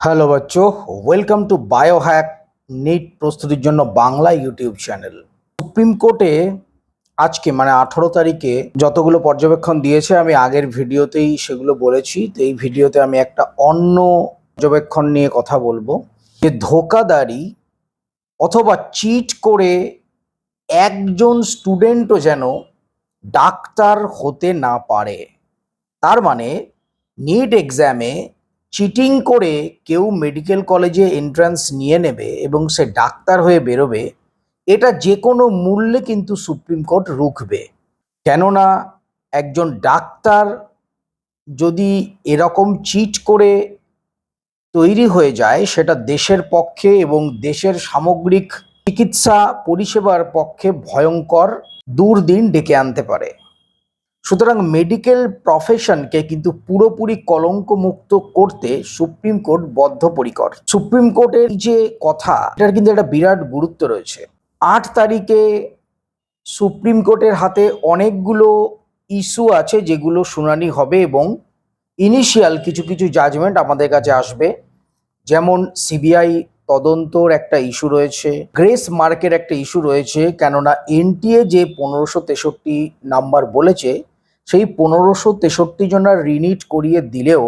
Hello বাচ্চো welcome to biohack NEET প্রস্তুতির জন্য বাংলা ইউটিউব চ্যানেল। সুপ্রিম কোর্টে আজকে মানে আঠারো তারিখে যতগুলো পর্যবেক্ষণ দিয়েছে, আমি আগের ভিডিওতেই সেগুলো বলেছি। তো এই ভিডিওতে আমি একটা অন্য পর্যবেক্ষণ নিয়ে কথা বলব। যে ধোকাদারি অথবা চিট করে একজন স্টুডেন্টও যেন ডাক্তার হতে না পারে। তার মানে নিট এক্সামে চিটিং করে কেউ মেডিকেল কলেজে এন্ট্রান্স নিয়ে নেবে এবং সে ডাক্তার হয়ে বেরোবে, এটা যে কোনো মূল্যে কিন্তু সুপ্রিম কোর্ট রুখবে। কেননা একজন ডাক্তার যদি এরকম চিট করে তৈরি হয়ে যায়, সেটা দেশের পক্ষে এবং দেশের সামগ্রিক চিকিৎসা পরিষেবার পক্ষে ভয়ঙ্কর, দুর্দিন ডেকে আনতে পারে। সুতরাং মেডিকেল প্রফেশনকে কিন্তু পুরোপুরি কলঙ্কমুক্ত করতে সুপ্রিম কোর্ট বদ্ধপরিকর। সুপ্রিম কোর্টের যে কথা, এটার কিন্তু একটা বিরাট গুরুত্ব রয়েছে। আট তারিখে সুপ্রিম কোর্টের হাতে অনেকগুলো ইস্যু আছে যেগুলো শুনানি হবে এবং ইনিশিয়াল কিছু কিছু জাজমেন্ট আমাদের কাছে আসবে। যেমন সিবিআই তদন্তর একটা ইস্যু রয়েছে, গ্রেস মার্কের একটা ইস্যু রয়েছে, কেননা এনটিএ যে পনেরোশো তেষট্টি নাম্বার বলেছে সেই পনেরোশো তেষট্টি জনের রিনিট করিয়ে দিলেও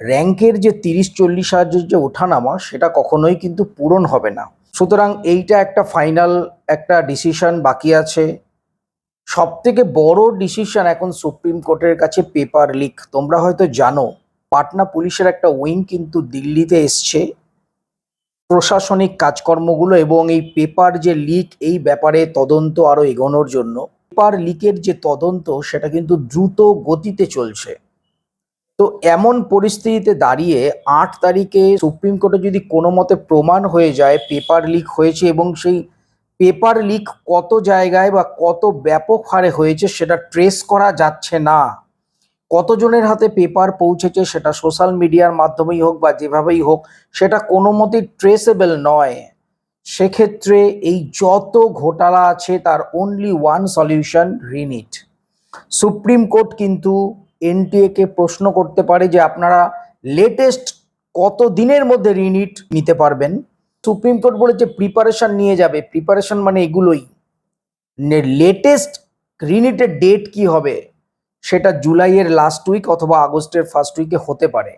র্যাঙ্কের যে তিরিশ চল্লিশ হাজার যে ওঠানামা, সেটা কখনোই কিন্তু পূরণ হবে না। সুতরাং এইটা একটা ফাইনাল একটা ডিসিশন বাকি আছে। সব থেকে বড় ডিসিশন এখন সুপ্রিম কোর্টের কাছে পেপার লিক। তোমরা হয়তো জানো, পাটনা পুলিশের একটা উইং কিন্তু দিল্লিতে এসছে। প্রশাসনিক কাজকর্মগুলো এবং এই পেপার যে লিক, এই ব্যাপারে তদন্ত আরও এগোনোর জন্য। পেপার লিকের যে তদন্ত, সেটা কিন্তু দ্রুত গতিতে চলছে। তো এমন পরিস্থিতিতে দাঁড়িয়ে আট তারিখে সুপ্রিম কোর্টে যদি কোনো মতে প্রমাণ হয়ে যায় পেপার লিক হয়েছে এবং সেই পেপার লিক কত জায়গায় বা কত ব্যাপক হারে হয়েছে সেটা ট্রেস করা যাচ্ছে না। কতজনের হাতে পেপার পৌঁছেছে সেটা সোশ্যাল মিডিয়ার মাধ্যমেই হোক বা যেভাবেই হোক, সেটা কোনো মতেই ট্রেসেবল নয়। সেক্ষেত্রে এই যত ঘোটালা আছে, তার only one solution re NEET supreme court কিন্তু এনটিএ কে প্রশ্ন করতে পারে যে আপনারা লেটেস্ট কত দিনের মধ্যে রিনিট নিতে পারবেন। সুপ্রিম কোর্ট বলেছে প্রিপারেশন নিয়ে যাবে। প্রিপারেশন মানে এগুলোই। লেটেস্ট রিনিটের ডেট কি হবে? সেটা জুলাইয়ের লাস্ট উইক অথবা আগস্টের ফার্স্ট উইকে হতে পারে।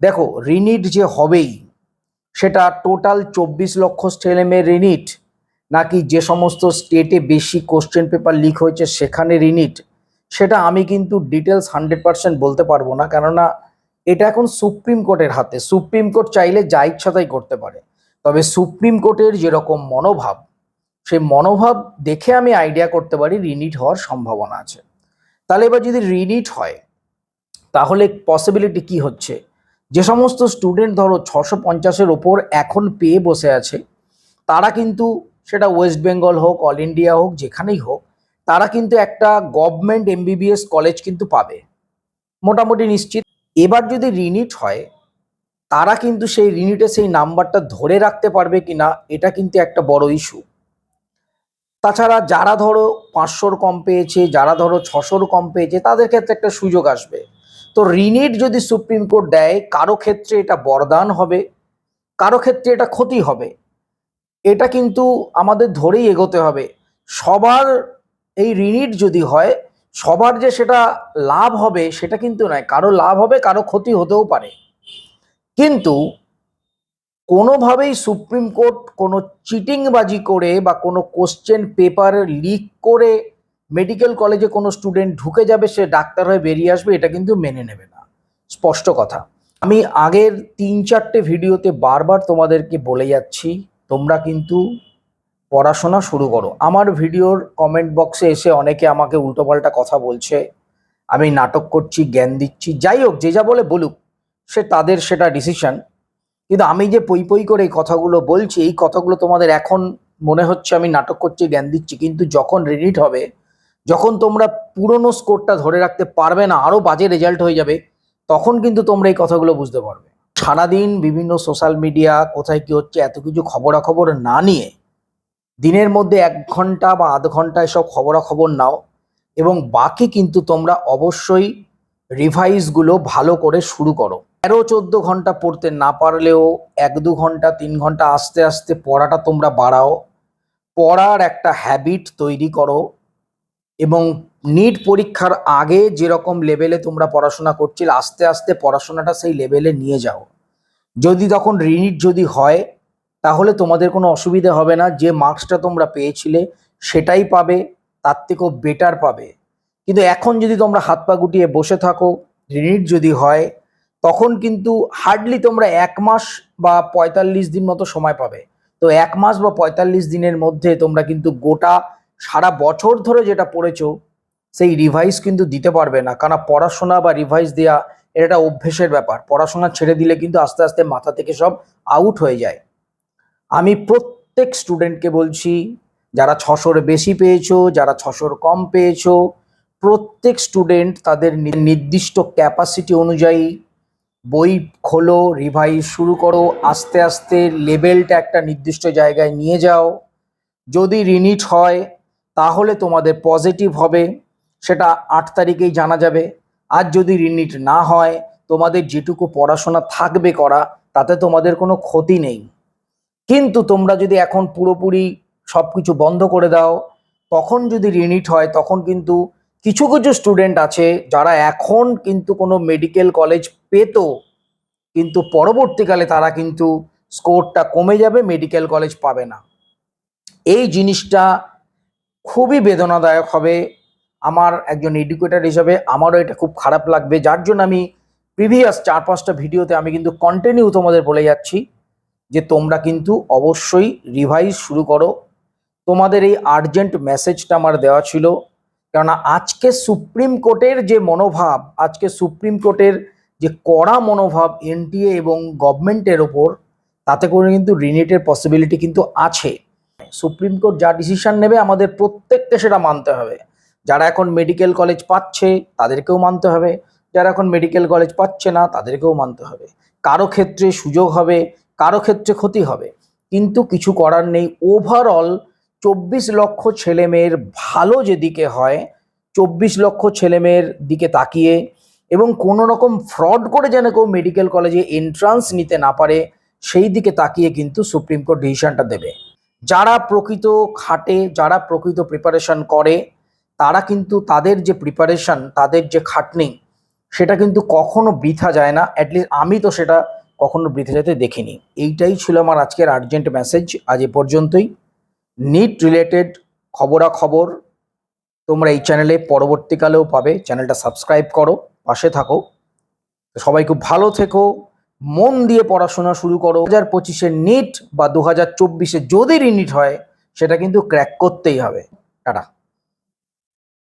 দেখো রিনিট যে হবেই সেটা টোটাল চব্বিশ লক্ষ ছেলেমেয়ের রিনিট। নাকি যে সমস্ত স্টেটে বেশি কোশ্চেন পেপার লিক হয়েছে সেখানে রিনিট? সেটা আমি কিন্তু ডিটেলস হান্ড্রেড পার্সেন্ট বলতে পারব না। কেননা এটা এখন সুপ্রিম কোর্টের হাতে। সুপ্রিম কোর্ট চাইলে যা ইচ্ছা তাই করতে পারে। তবে সুপ্রিম কোর্টের যেরকম মনোভাব, সেই মনোভাব দেখে আমি আইডিয়া করতে পারি রিনিট হওয়ার সম্ভাবনা আছে। তাহলে এবার যদি রিনিট হয়, তাহলে পসিবিলিটি কি হচ্ছে? যে সমস্ত স্টুডেন্ট ধরো ছশো পঞ্চাশের ওপর এখন পেয়ে বসে আছে, তারা কিন্তু সেটা ওয়েস্ট বেঙ্গল হোক অল ইন্ডিয়া হোক, যেখানেই হোক, তারা কিন্তু একটা গভর্নমেন্ট এমবিবিএস কলেজ কিন্তু পাবে। মোটামুটি নিশ্চিত। এবার যদি রিনিট হয়, তারা কিন্তু সেই রিনিটে সেই নাম্বারটা ধরে রাখতে পারবে কিনা, এটা কিন্তু একটা বড় ইস্যু তাছাড়া যারা ধরো পাঁচশোর কম পেয়েছে, যারা ধরো ছশোর কম পেয়েছে, তাদের ক্ষেত্রে একটা সুযোগ আসবে। তো রিনিট যদি সুপ্রিম কোর্ট দেয়, কারও ক্ষেত্রে এটা বরদান হবে, কারও ক্ষেত্রে এটা ক্ষতি হবে। এটা কিন্তু আমাদের ধরেই এগোতে হবে। সবার এই রিনিট যদি হয়, সবার যে সেটা লাভ হবে সেটা কিন্তু নয়, কারও লাভ হবে, কারও ক্ষতি হতেও পারে। কিন্তু কোনোভাবেই সুপ্রিম কোর্ট কোনো চিটিংবাজি করে বা কোনো কোশ্চেন পেপার লিক করে মেডিকেল কলেজে কোনো স্টুডেন্ট ঢুকে যাবে, সে ডাক্তার হয়ে বেরিয়ে আসবে, এটা কিন্তু মেনে নেবে না। স্পষ্ট কথা। আমি আগের তিন চারটে ভিডিওতে বারবার তোমাদেরকে বলে যাচ্ছি, তোমরা কিন্তু পড়াশোনা শুরু করো। আমার ভিডিওর কমেন্ট বক্সে এসে অনেকে আমাকে উল্টোপাল্টা কথা বলছে। আমি নাটক করছি, জ্ঞান দিচ্ছি, যাই হোক, যে যা বলে বলুক, সে তাদের সেটা ডিসিশন কিন্তু আমি যে পই পই করে এই কথাগুলো বলছি, এই কথাগুলো তোমাদের এখন মনে হচ্ছে আমি নাটক করছি, জ্ঞান দিচ্ছি, কিন্তু যখন রিডিট হবে যখন তোমরা পুরনো স্কোরটা ধরে রাখতে পারবে না আরও বাজে রেজাল্ট হয়ে যাবে, তখন কিন্তু তোমরা এই কথাগুলো বুঝতে পারবে। সারাদিন বিভিন্ন সোশ্যাল মিডিয়া কোথায় কি হচ্ছে, এত কিছু খবরাখবর না নিয়ে দিনের মধ্যে এক ঘণ্টা বা আধ ঘণ্টা এসব খবরাখবর নাও এবং বাকি কিন্তু তোমরা অবশ্যই রিভাইজগুলো ভালো করে শুরু করো। তেরো, চোদ্দ ঘণ্টা পড়তে না পারলেও এক, দু ঘণ্টা, তিন ঘণ্টা আস্তে আস্তে পড়াটা তোমরা বাড়াও। পড়ার একটা হ্যাবিট তৈরি করো। এবং নিট পরীক্ষার আগে যেরকম লেভেলে তোমরা পড়াশোনা করছিলে, আস্তে আস্তে পড়াশোনাটা সেই লেভেলে নিয়ে যাও। যদি তখন রিনিট যদি হয়, তাহলে তোমাদের কোনো অসুবিধা হবে না, যে মার্কসটা তোমরা পেয়েছিলে সেটাই পাবে, তার থেকেও বেটার পাবে। কিন্তু এখন যদি তোমরা হাত পা গুটিয়ে বসে থাকো রিনিট যদি হয়, তখন কিন্তু হার্ডলি তোমরা এক মাস বা পঁয়তাল্লিশ দিন মতো সময় পাবে। তো এক মাস বা পঁয়তাল্লিশ দিনের মধ্যে তোমরা কিন্তু গোটা সারা বছর ধরে যেটা পড়েছো, সেই রিভাইজ কিন্তু দিতে পারবে না। কারণ পড়াশোনা বা রিভাইজ দেওয়া এটা অভ্যেসের ব্যাপার। পড়াশোনা ছেড়ে দিলে কিন্তু আস্তে আস্তে মাথা থেকে সব আউট হয়ে যায়। আমি প্রত্যেক স্টুডেন্টকে বলছি, যারা ছশোর বেশি পেয়েছ, যারা ছশোর কম পেয়েছ, প্রত্যেক স্টুডেন্ট তাদের নির্দিষ্ট ক্যাপাসিটি অনুযায়ী বই খোলো রিভাইজ শুরু করো, আস্তে আস্তে লেভেলটা একটা নির্দিষ্ট জায়গায় নিয়ে যাও। যদি রিনিট হয় তাহলে তোমাদের পজিটিভ হবে, সেটা আট তারিখেই জানা যাবে। আর যদি রিনিট না হয়, তোমাদের যেটুকু পড়াশোনা থাকবে করা, তাতে তোমাদের কোনো ক্ষতি নেই। কিন্তু তোমরা যদি এখন পুরোপুরি সব কিছু বন্ধ করে দাও, তখন যদি রিনিট হয়, তখন কিন্তু কিছু কিছু স্টুডেন্ট আছে, যারা এখন কিন্তু কোনো মেডিকেল কলেজ পেতো, কিন্তু পরবর্তীকালে তারা কিন্তু স্কোরটা কমে যাবে মেডিকেল কলেজ পাবে না। এই জিনিসটা খুবই বেদনাদায়ক হবে আমার একজন এডুকেটার হিসাবে। আমারও এটা খুব খারাপ লাগবে। যার জন্য আমি প্রিভিয়াস চার পাঁচটা ভিডিওতে আমি কিন্তু কন্টিনিউ তোমাদের বলে যাচ্ছি যে তোমরা কিন্তু অবশ্যই রিভাইজ শুরু করো। তোমাদের এই আর্জেন্ট মেসেজটা আমার দেওয়া ছিল। কেননা আজকে সুপ্রিম কোর্টের যে মনোভাব, আজকে সুপ্রিম কোর্টের যে কড়া মনোভাব এনটিএ এবং গভর্নমেন্টের ওপর, তাতে করে কিন্তু রিনেটের পসিবিলিটি কিন্তু আছে। সুপ্রিম কোর্ট যা ডিসিশন নেবে আমাদের প্রত্যেককে সেটা মানতে হবে। যারা এখন মেডিকেল কলেজ পাচ্ছে, তাদেরকেও মানতে হবে। যারা এখন মেডিকেল কলেজ পাচ্ছে না, তাদেরকেও মানতে হবে। কারও ক্ষেত্রে সুযোগ হবে, কারও ক্ষেত্রে ক্ষতি হবে। কিন্তু কিছু করার নেই। ওভারঅল চব্বিশ লক্ষ ছেলে মেয়ের ভালো যেদিকে হয়, চব্বিশ লক্ষ ছেলে মেয়ের দিকে তাকিয়ে এবং কোনো রকম ফ্রড করে যেন কেউ মেডিকেল কলেজে এন্ট্রান্স নিতে না পারে, সেই দিকে তাকিয়ে কিন্তু সুপ্রিম কোর্ট ডিসিশনটা দেবে। যারা প্রকৃত খাটে, যারা প্রকৃত প্রিপারেশন করে, তারা কিন্তু তাদের যে প্রিপারেশন তাদের যে খাটনি, সেটা কিন্তু কখনো বৃথা যায় না। অ্যাটলিস্ট আমি তো সেটা কখনো বৃথা যেতে দেখিনি। এইটাই ছিল আমার আজকের আর্জেন্ট মেসেজ আজ এ পর্যন্তই। নিট রিলেটেড খবরাখবর তোমরা এই চ্যানেলে পরবর্তীকালেও পাবে। চ্যানেলটা সাবস্ক্রাইব করো, পাশে থাকো। সবাই খুব ভালো থেকো। মন দিয়ে পড়াশোনা শুরু করো। দু হাজার পঁচিশে নিট বা দু হাজার চব্বিশে যদি রিনিট হয়, সেটা কিন্তু ক্র্যাক করতেই হবে। টাটা।